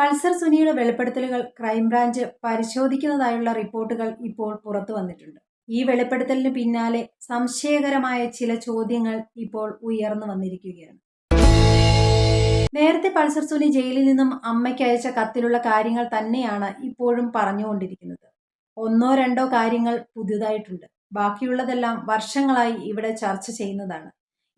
Pulsar സുനിയുടെ വെളിപ്പെടുത്തലുകൾ crime branch പരിശോധിക്കുന്നതായുള്ള റിപ്പോർട്ടുകൾ ഇപ്പോൾ പുറത്തു വന്നിട്ടുണ്ട്. ഈ വെളിപ്പെടുത്തലിന് പിന്നാലെ സംശയകരമായ ചില ചോദ്യങ്ങൾ ഇപ്പോൾ ഉയർന്നു വന്നിരിക്കുകയാണ്. നേരത്തെ പൾസർ സുനി ജയിലിൽ നിന്നും അമ്മയ്ക്ക് അയച്ച കത്തിലുള്ള കാര്യങ്ങൾ തന്നെയാണ് ഇപ്പോഴും പറഞ്ഞുകൊണ്ടിരിക്കുന്നത്. ഒന്നോ രണ്ടോ കാര്യങ്ങൾ പുതിയതായിട്ടുണ്ട്. ബാക്കിയുള്ളതെല്ലാം വർഷങ്ങളായി ഇവിടെ ചർച്ച ചെയ്യുന്നതാണ്.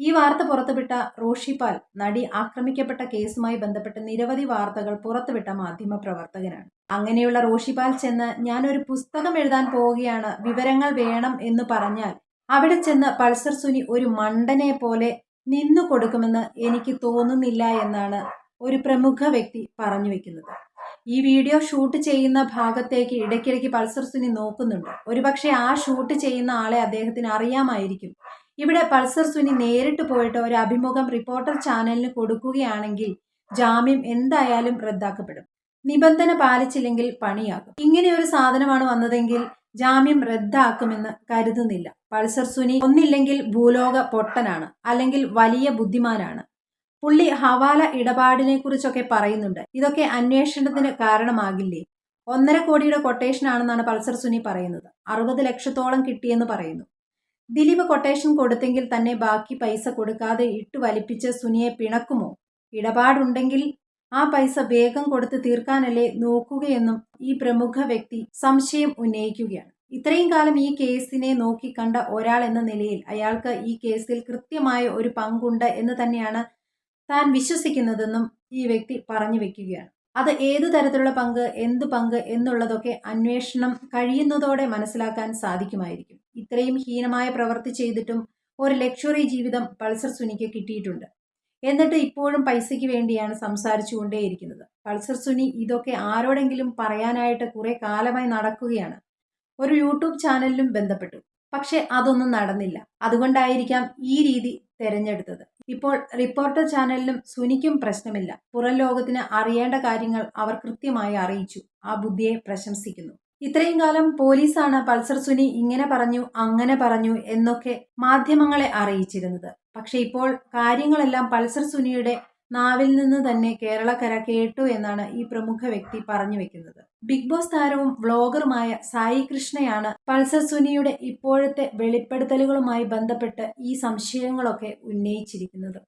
ഈ വാർത്ത പുറത്തുവിട്ട റോഷിപാൽ നടി ആക്രമിക്കപ്പെട്ട കേസുമായി ബന്ധപ്പെട്ട് നിരവധി വാർത്തകൾ പുറത്തുവിട്ട മാധ്യമ പ്രവർത്തകനാണ്. അങ്ങനെയുള്ള റോഷിപാൽ ചെന്ന് ഞാനൊരു പുസ്തകം എഴുതാൻ പോവുകയാണ് വിവരങ്ങൾ വേണം എന്ന് പറഞ്ഞാൽ അവിടെ ചെന്ന് പൾസർ സുനി ഒരു മണ്ടനെ പോലെ നിന്നു കൊടുക്കുമെന്ന് എനിക്ക് തോന്നുന്നില്ല എന്നാണ് ഒരു പ്രമുഖ വ്യക്തി പറഞ്ഞു വെക്കുന്നത്. ഈ വീഡിയോ ഷൂട്ട് ചെയ്യുന്ന ഭാഗത്തേക്ക് ഇടയ്ക്കിടയ്ക്ക് പൾസർ സുനി നോക്കുന്നുണ്ട്. ഒരുപക്ഷെ ആ ഷൂട്ട് ചെയ്യുന്ന ആളെ അദ്ദേഹത്തിന് അറിയാമായിരിക്കും. ഇവിടെ പൾസർ സുനി നേരിട്ട് പോയിട്ട് ഒരു അഭിമുഖം റിപ്പോർട്ടർ ചാനലിന് കൊടുക്കുകയാണെങ്കിൽ ജാമ്യം എന്തായാലും റദ്ദാക്കപ്പെടും. നിബന്ധന പാലിച്ചില്ലെങ്കിൽ പണിയാകും. ഇങ്ങനെ ഒരു സാധനമാണ് വന്നതെങ്കിൽ ജാമ്യം റദ്ദാക്കുമെന്ന് കരുതുന്നില്ല. പൾസർ സുനി ഒന്നില്ലെങ്കിൽ ഭൂലോക പൊട്ടനാണ് അല്ലെങ്കിൽ വലിയ ബുദ്ധിമാനാണ്. പുള്ളി ഹവാല ഇടപാടിനെ കുറിച്ചൊക്കെ പറയുന്നുണ്ട്. ഇതൊക്കെ അന്വേഷണത്തിന് കാരണമാകില്ലേ? ഒന്നര കോടിയുടെ കൊട്ടേഷൻ ആണെന്നാണ് പൾസർ സുനി പറയുന്നത്. അറുപത് ലക്ഷത്തോളം കിട്ടിയെന്ന് പറയുന്നു. ദിലീപ് കൊട്ടേഷൻ കൊടുത്തെങ്കിൽ തന്നെ ബാക്കി പൈസ കൊടുക്കാതെ ഇട്ടു വലിപ്പിച്ച് സുനിയെ പിണക്കുമോ? ഇടപാടുണ്ടെങ്കിൽ ആ പൈസ വേഗം കൊടുത്ത് തീർക്കാനല്ലേ നോക്കുകയെന്നും ഈ പ്രമുഖ വ്യക്തി സംശയം ഉന്നയിക്കുകയാണ്. ഇത്രയും കാലം ഈ കേസിനെ നോക്കി കണ്ട ഒരാൾ എന്ന നിലയിൽ അയാൾക്ക് ഈ കേസിൽ കൃത്യമായ ഒരു പങ്കുണ്ട് എന്ന് തന്നെയാണ് താൻ വിശ്വസിക്കുന്നതെന്നും ഈ വ്യക്തി പറഞ്ഞു വെക്കുകയാണ്. അത് ഏതു തരത്തിലുള്ള പങ്ക് എന്ത് പങ്ക് എന്നുള്ളതൊക്കെ അന്വേഷണം കഴിയുന്നതോടെ മനസ്സിലാക്കാൻ സാധിക്കുമായിരിക്കും. ഇത്രയും ഹീനമായ പ്രവൃത്തി ചെയ്തിട്ടും ഒരു ലക്ഷറി ജീവിതം പൾസർ സുനിക്ക് കിട്ടിയിട്ടുണ്ട്. എന്നിട്ട് ഇപ്പോഴും പൈസയ്ക്ക് വേണ്ടിയാണ് സംസാരിച്ചു കൊണ്ടേയിരിക്കുന്നത് പൾസർ സുനി ഇതൊക്കെ ആരോടെങ്കിലും പറയാനായിട്ട് കുറെ കാലമായി നടക്കുകയാണ്. ഒരു യൂട്യൂബ് ചാനലിലും ബന്ധപ്പെട്ടു. പക്ഷെ അതൊന്നും നടന്നില്ല. അതുകൊണ്ടായിരിക്കാം ഈ രീതി തെരഞ്ഞെടുത്തത്. ഇപ്പോൾ റിപ്പോർട്ടർ ചാനലിലും സുനിക്കും പ്രശ്നമില്ല. പുറം ലോകത്തിന് അറിയേണ്ട കാര്യങ്ങൾ അവർ കൃത്യമായി അറിയിച്ചു. ആ ബുദ്ധിയെ പ്രശംസിക്കുന്നു. ഇത്രയും കാലം പോലീസാണ് പൾസർ സുനി ഇങ്ങനെ പറഞ്ഞു അങ്ങനെ പറഞ്ഞു എന്നൊക്കെ മാധ്യമങ്ങളെ അറിയിച്ചിരുന്നത്. പക്ഷെ ഇപ്പോൾ കാര്യങ്ങളെല്ലാം പൾസർ സുനിയുടെ നാവിൽ നിന്ന് തന്നെ കേരളക്കര കേട്ടു എന്നാണ് ഈ പ്രമുഖ വ്യക്തി പറഞ്ഞു വെക്കുന്നത്. ബിഗ് ബോസ് താരവും വ്ളോഗറുമായ സായി കൃഷ്ണയാണ് പൾസർ സുനിയുടെ ഇപ്പോഴത്തെ വെളിപ്പെടുത്തലുകളുമായി ബന്ധപ്പെട്ട് ഈ സംശയങ്ങളൊക്കെ ഉന്നയിച്ചിരിക്കുന്നത്.